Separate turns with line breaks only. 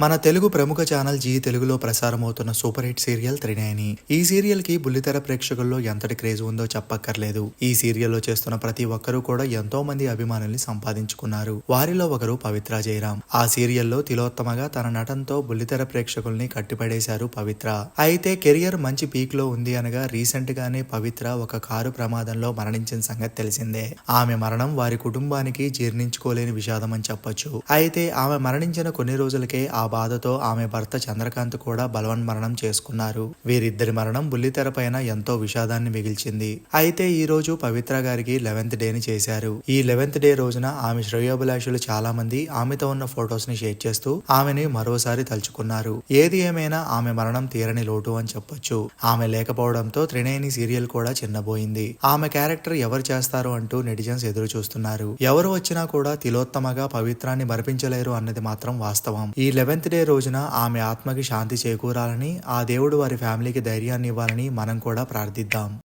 మన తెలుగు ప్రముఖ channel Zee తెలుగులో ప్రసారమవుతున్న సూపర్ హిట్ సీరియల్ త్రినేని. ఈ సీరియల్కి బుల్లితెర ప్రేక్షకుల్లో ఎంతటి క్రేజ్ ఉందో చెప్పక్కర్లేదు. ఈ సీరియల్లో చేస్తున్న ప్రతి ఒక్కరూ కూడా ఎంతో మంది అభిమానుల్ని సంపాదించుకున్నారు. వారిలో ఒకరు పవిత్ర జయరాం ఆ సీరియల్లో తిలోత్తమగా తన నటనతో బుల్లితెర ప్రేక్షకుల్ని కట్టిపడేశారు పవిత్ర. అయితే కెరియర్ మంచి పీక్లో ఉంది అనగా రీసెంట్ గానే పవిత్ర ఒక కారు ప్రమాదంలో మరణించిన సంగతి తెలిసిందే. ఆమె మరణం వారి కుటుంబానికి జీర్ణించుకోలేని విషాదం అని చెప్పొచ్చు. అయితే ఆమె మరణించిన కొన్ని రోజులకే ఆ బాధతో ఆమె భర్త చంద్రకాంత్ కూడా బలవన్ మరణం చేసుకున్నారు. వీరిద్దరి మరణం బుల్లితెర పైన ఎంతో విషాదాన్ని మిగిల్చింది. అయితే ఈ రోజు పవిత్ర గారికి లెవెన్త్ డేని చేశారు. ఈ లెవెన్త్ డే రోజున ఆమె శ్రేయోభిలాషులు చాలా మంది ఆమెతో ఉన్న ఫొటోస్ని షేర్ చేస్తూ ఆమెని మరోసారి తలుచుకున్నారు. ఏది ఏమైనా ఆమె మరణం తీరని లోటు అని చెప్పొచ్చు. ఆమె లేకపోవడంతో త్రినేని సీరియల్ కూడా చిన్నబోయింది. ఆమె క్యారెక్టర్ ఎవరు చేస్తారు అంటూ నెటిజన్స్ ఎదురు చూస్తున్నారు. ఎవరు వచ్చినా కూడా తిలోత్తమగా పవిత్రాన్ని మరిపించలేరు అన్నది మాత్రం వాస్తవం. ఈ లెవెన్ లెవెన్త్ డే రోజున ఆమె ఆత్మకి శాంతి చేకూరాలని ఆ దేవుడు వారి ఫ్యామిలీకి ధైర్యాన్ని ఇవ్వాలని మనం కూడా ప్రార్థిద్దాం.